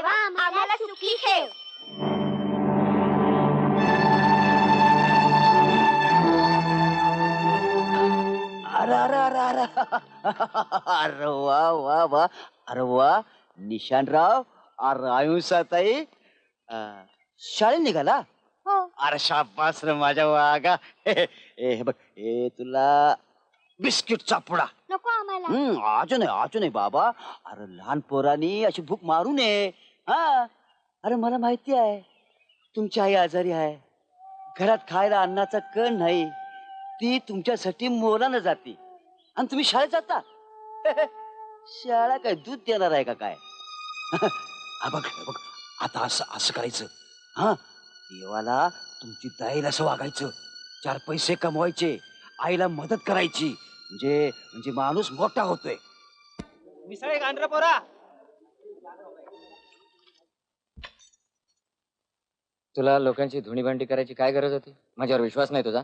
देवा आम्हाला सुखी ठेव. अरे अरे अरे अरे. अरे वा वा वा. अरे वा निशानराव अरे आयुष्याताई अं, शाळेत निघाला? हो. अरे शाबास रे माझ्या वागा हे हे बघ हे तुला बिस्किटचा पुडा. नको आम्हाला. हम्म आजू नाही आजू नाही बाबा. अरे लहान पोरांनी अशी भूक मारू नये. हा. अरे मला माहिती आहे. तुमची आई आजारी आहे. घरात खायला अन्नाचा कण नाही. ती तुमच्यासाठी मोलानं जाते. आणि तुम्ही शाळेत जाता. शाळा काय दूध देणार आहे का काय? हा बघ बघ. आता असं असं करायचं. हा. देवाला तुमची दाईल असं वागायचं. चार पैसे कमवायचे. आईला मदत करायची. म्हणजे म्हणजे माणूस मोठा होतोय. मिसळे गांढरा पोरा. तुला लोकांची धुणी भांडी करायची काय गरज होती? माझ्यावर विश्वास नाही तुझा.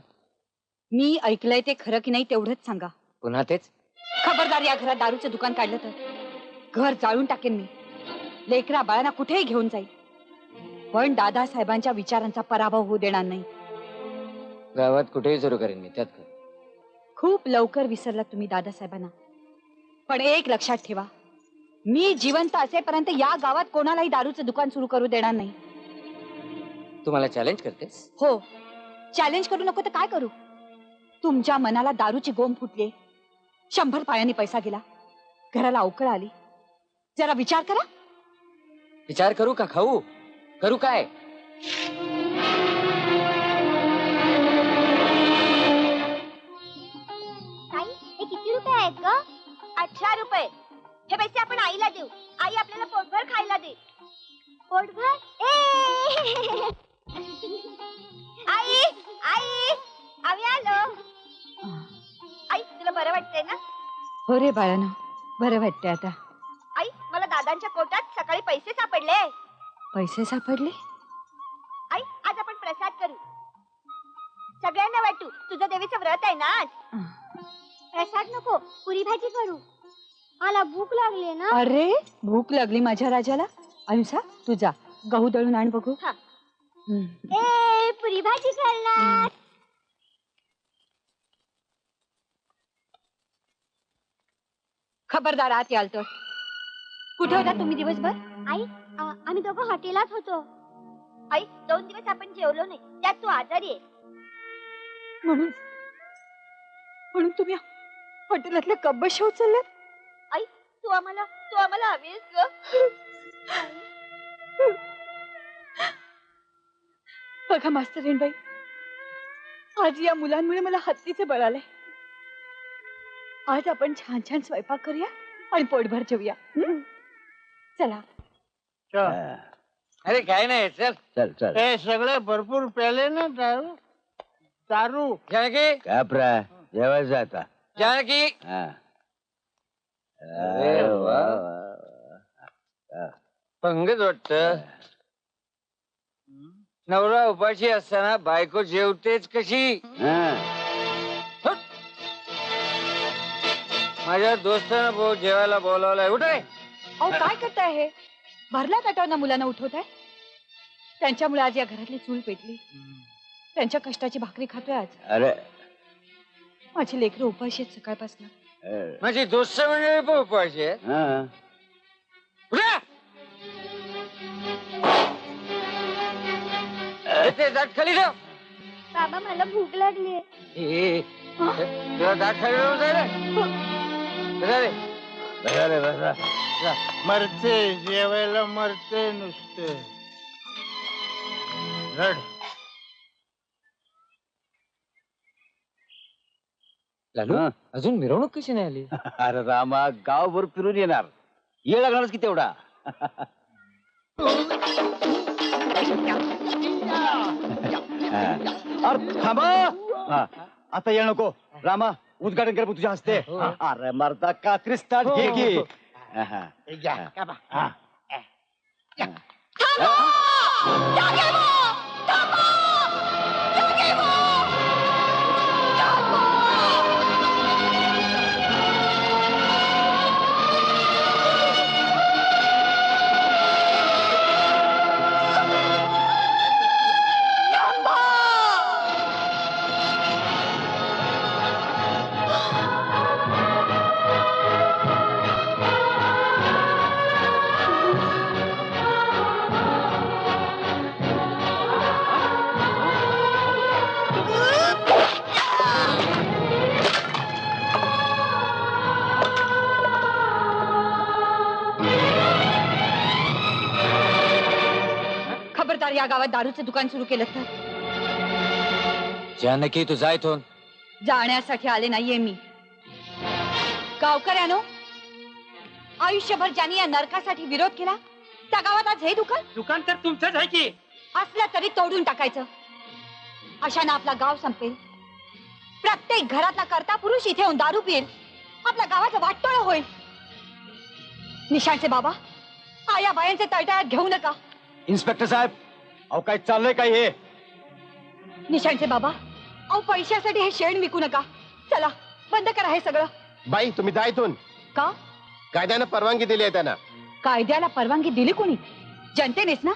मी ऐकलंय ते खरं की नाही तेवढंच सांगा. पुन्हा तेच? खबरदार या घरात दारूचं दुकान काढलं तर? घर जाळून टाकेन मी. लेकरा बाळांना कुठेही घेऊन जाईल. पण दादासाहेबांच्या विचारांचा पराभव होऊ देणार नाही. गावात कुठेही सुरू करेन मी त्यात काय. खूप लवकर विसरला तुम्ही दादासाहेबांना. पण एक लक्षात ठेवा. मी जिवंत असेपर्यंत या गावात कोणालाही दारूचं दुकान सुरू करू देणार नाही. तू मला चॅलेंज करतेस हो. चॅलेंज करू नको तर काय करू? तुमच्या मनाला दारूची गोम फुटली. शंभर पायांनी पैसा गेला. घराला अवकळ आली. जरा विचार करा. विचार करू का खाऊ? करू काय? ताई हे किती रुपये आहेत ग? अठरा रुपये. हे पैसे आपण आईला देऊ. आई आपल्याला पोटभर खायला दे. पोटभर? ए! आई आई आम्ही आलो. आई तुला बरं वाटतंय ना? हो रे बाळानं बरं वाटतंय आता. आई मला दादांच्या कोटात सकाळी पैसे सापडले. पैसे सापडले? आई आज आपण प्रसाद करू. सगळ्यांना वाटू तुझं देवीचं व्रत आहे ना आज? प्रसाद नको पुरी भाजी करू. मला भूक लागली ना? अरे भूक लागली माझ्या राजाला? अहिंसा तू जा. गहू दळून आण बघू. हा. ए पुरी भाजी खाल्ला खबरदार आत याल तर कुठे होता तुम्ही दिवसभर? आई आम्ही दोघं हॉटेलात होतो. आई दोन दिवस आपण जेवलो नाही. त्यात तू आजारी आहे. म्हणून म्हणून तुम्ही हॉटेलातले कब्बशा उचलले तू आम्हाला तू आम्हाला हवी आहेस ग. बघा मास्तर बाई आज या मुलांमुळे मला हत्तीचे बळ आले. आज आपण छान छान स्वयंपाक करूया आणि पोटभर जेवूया. हं? चला. हा, अरे काय नाही चल. चल चल. हे सगळे भरपूर प्याले ना दारू? दारू. जानकी कापरा जेवायचं आता. जानकी हा. अरे वा. पंगत वाटत. नवरा उपाशी असताना बायको जेवतेच कशी? हा. माझ्या दोस्तानं भाऊ जेवायला बोलावलाय. उठे अहो काय करताय हे? भरल्या ताटावरनं मुलांना उठवताय? त्यांच्यामुळे आज या घरातली चूल पेटली. त्यांच्या कष्टाची भाकरी खातोय आज. अरे. माझी लेकरं उपाशी आहेत सकाळपासून. अ, माझी दोस्त म्हणजे पण उपाशी आहे हा. ते दाट खाली ठेव बाबा मला भूक लागली. ए, तुला दाट खाली ठेवून जायला बसा रे. बसा रे, बसा. मरते जेवायला मरते नुसते. रड. लालू हा. अजून मिरवणूक कशी नाही आली? अरे रामा गावभर फिरून येणार. ये लागणारच की तेवढा? हा. अरे थांबा। हा, आता ये नको रामा उद्घाटन कर तुझ्या हस्ते। हो. अरे मरता कात्रीस ताट घे की हा, हा. या गावात दारूचं दुकान सुरू केलं तर? जानकी तू जा इथून. जाण्यासाठी आले नाहीये मी. गावकऱ्यानो आयुष्यभर ज्यांनी या नरकासाठी विरोध केला त्या गावात आज हे दुकान? दुकान तर तुमचंच आहे की. असलं तरी तोडून टाकायचं. अशानं आपला गाव संपेल. प्रत्येक घरातला करता पुरुष इथे येऊन दारू पिईल. आपल्या गावाचं वाटतोळ होईल. निशांचे बाबा आया बायांचे तळतळात घेऊ नका. इन्स्पेक्टर साहेब अहो काय चाललंय काय हे? निशांचे बाबा अहो पैशासाठी हे शेण विकू नका. चला बंद करा हे सगळं. बाई तुम्ही जा इथून. का? कायद्यानं परवानगी दिली आहे त्यांना. कायद्याला परवानगी दिली कोणी? जनतेनेच ना?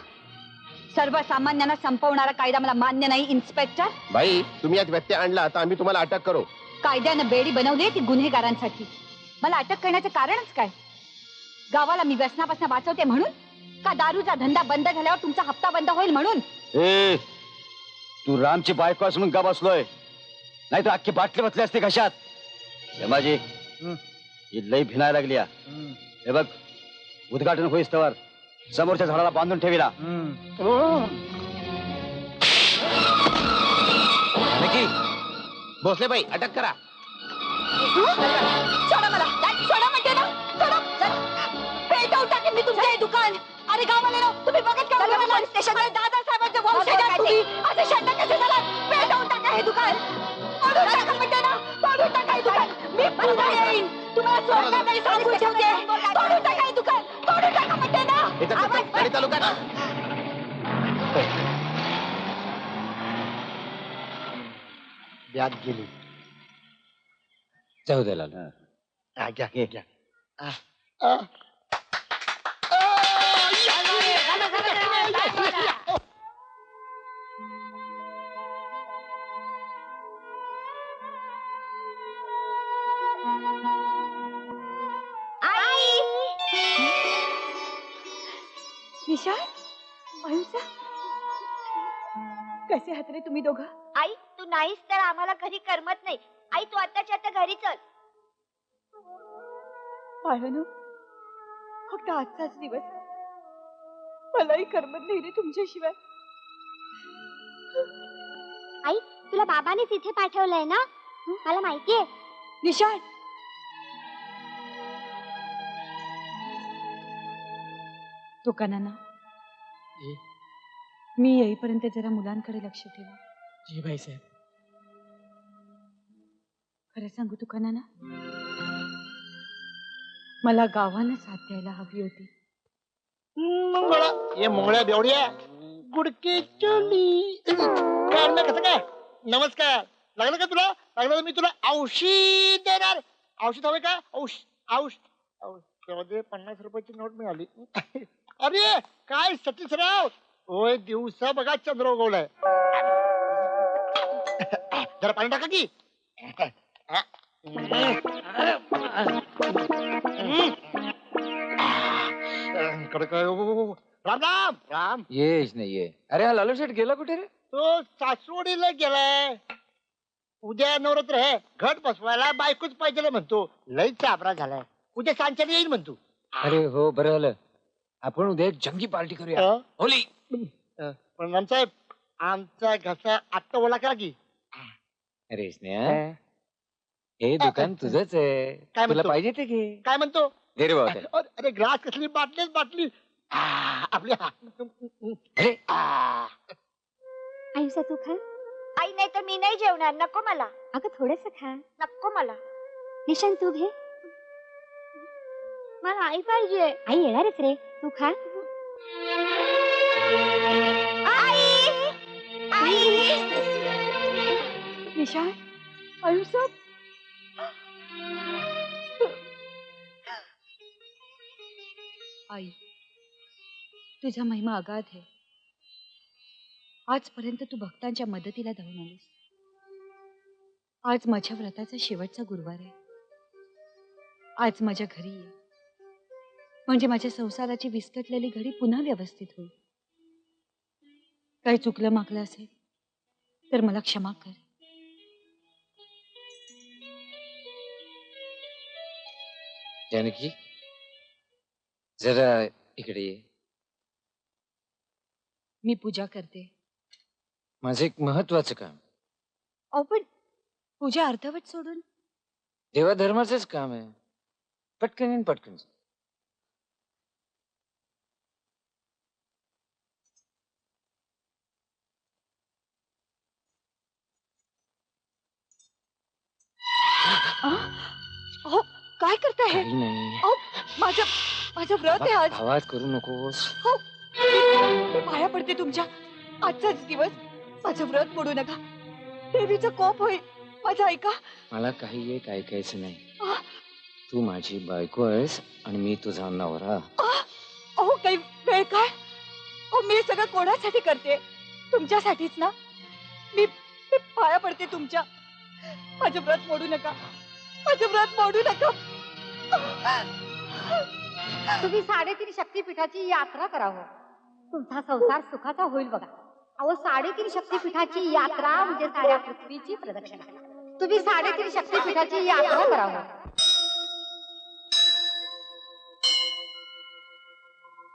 सर्वसामान्यांना संपवणारा कायदा मला मान्य नाही इन्स्पेक्टर. बाई तुम्ही यात व्यत्यय आणला तर आम्ही तुम्हाला अटक करू. कायद्यानं बेडी बनवली ती गुन्हेगारांसाठी. मला अटक करण्याचं कारणच काय? गावाला मी व्यसनापासून वाचवते म्हणून? का दारूचा धंदा बंद झाल्यावर तुमचा हप्ता बंद होईल म्हणून? ए तू रामची बायको असून का बसलोय. नाही तर अख्खी बाटली बसली असते कशात हे माझी हं. ही लई भिनायला लागली हा. हे बग उद्घाटन होईस तर समोरच्या झाडाला बांधून ठेविला. जानकी भोसले बाई अटक करा. अरे गावाला तुम्ही बघत का पोलीस स्टेशनला दादा साहेबांचे वंशज आहात तुम्ही असे शंका कसे झाला? पेटवून टाका हे दुकान. टाका म्हणते ना टाका हे दुकान. मी पुन्हा येईन. तुम्हाला सोडणार नाही सांगून ठेवते. तोडून टाका हे दुकान. तोडून टाका म्हणते ना. इथं आवाज गाडी चालू करा. याद गेली जाऊ दे लाल. हा, घ्या घ्या. घ्या निशाल अहिंसा? कसे आहात रे तुम्ही दोघं? आई तू नाहीस तर आम्हाला घरी करमत नाही. आई तू आत्ताच्या आता घरी चल. बाळानो फक्त आजचाच दिवस. मलाही करमत नाही रे तुमच्याशिवाय. आई तुला बाबानेच इथे पाठवलंय ना? मला माहितीये. निशाल दुकानाना मी येईपर्यंत जरा मुलांकडे लक्ष ठेवा. जी भाई साहेब. खरं सांगू दुकानाना मला गावानं साथ द्यायला हवी होती. मंगळा. ये मंगळ्या बेवड्या. गुडके चोली. कसं काय? नमस्कार. लागलं का तुला? लागलं तर मी तुला औषध देणार. औषध हवे का? औष औष औष त्यामध्ये पन्नास रुपयाची नोट मिळाली. अरे काय सतीशराव? होय दिवसा बघा चंद्र उगवलाय जरा पाणी टाका की. कडक राम राम. राम. येच नाही ये. अरे हा लालू शेठ गेला कुठे रे? तो सासवडीला गेलाय. उद्या नवरात्र आहे. घट बसवायला बायकोच पाहिजे म्हणतो. लई चाबरा झालाय. उद्या सांच्याला येईल म्हणतो. अरे हो बरं झालं. आपण उद्या एक जंगी पार्टी करूया? होली. अं, पण रामसाहेब आमचा घसा आत्ता ओला करा की. अरे स्नेहा हे दुकान तुझंच आहे. काय तुला म्हणतो? पाहिजे ते घे काय म्हणतो? दे रे बाबा त्याला. अरे अरे ग्लास कसली? बाटलीच बाटली. आ, आपली हा. अरे आ. आयुष्या तू खा. आई नाही तर मी नाही जेवणार. नको मला. अगं थोडस खा. नको मला. निशांत तू घे. मला आई पाहिजे. आई येणारच रे. तू खा. आई! आई! निशाल आयुष्यात आई तुझा महिमा अगाध आहे. आजपर्यंत तू भक्तांच्या मदतीला धावून आलीस. आज माझ्या व्रताचा शेवटचा गुरुवार आहे. आज माझ्या घरी ये. म्हणजे माझ्या संसाराची विस्कटलेली घडी पुन्हा व्यवस्थित होईल. काही चुकलं मागलं असेल तर मला क्षमा कर. जानकी जरा इकडे ये. मी पूजा करते. माझं एक महत्वाचं काम. अहो पण पूजा अर्धवट सोडून? देवाधर्माचंच काम आहे. पटकन येईन पटकन जा. अहो काय करताय? हे काही नाही. अहो माझं माझं व्रत आहे आज. आवाज करू नकोस. हो. मी- पाया पडते तुमच्या. आजचाच दिवस. माझं व्रत मोडू नका. देवीचं कोप होईल. माझं ऐका. मला काही एक ऐकायचं नाही. आ? तू माझी बायको आहेस आणि मी तुझा नवरा. अहो काही वेळ काय? अहो मी हे सगळं कोणासाठी करते? तुमच्यासाठीच ना? मी मी पाया पडते तुमच्या. माझं व्रत मोडू नका. माझे व्रत मोडू नका. तुम्ही साडेतीन शक्तीपीठाची यात्रा करावं. तुमचा संसार सुखाचा होईल बघा. अहो साडेतीन शक्तीपीठाची यात्रा म्हणजे साऱ्या पृथ्वीची प्रदक्षिणा. तुम्ही साडेतीन शक्तीपीठाची यात्रा करावं.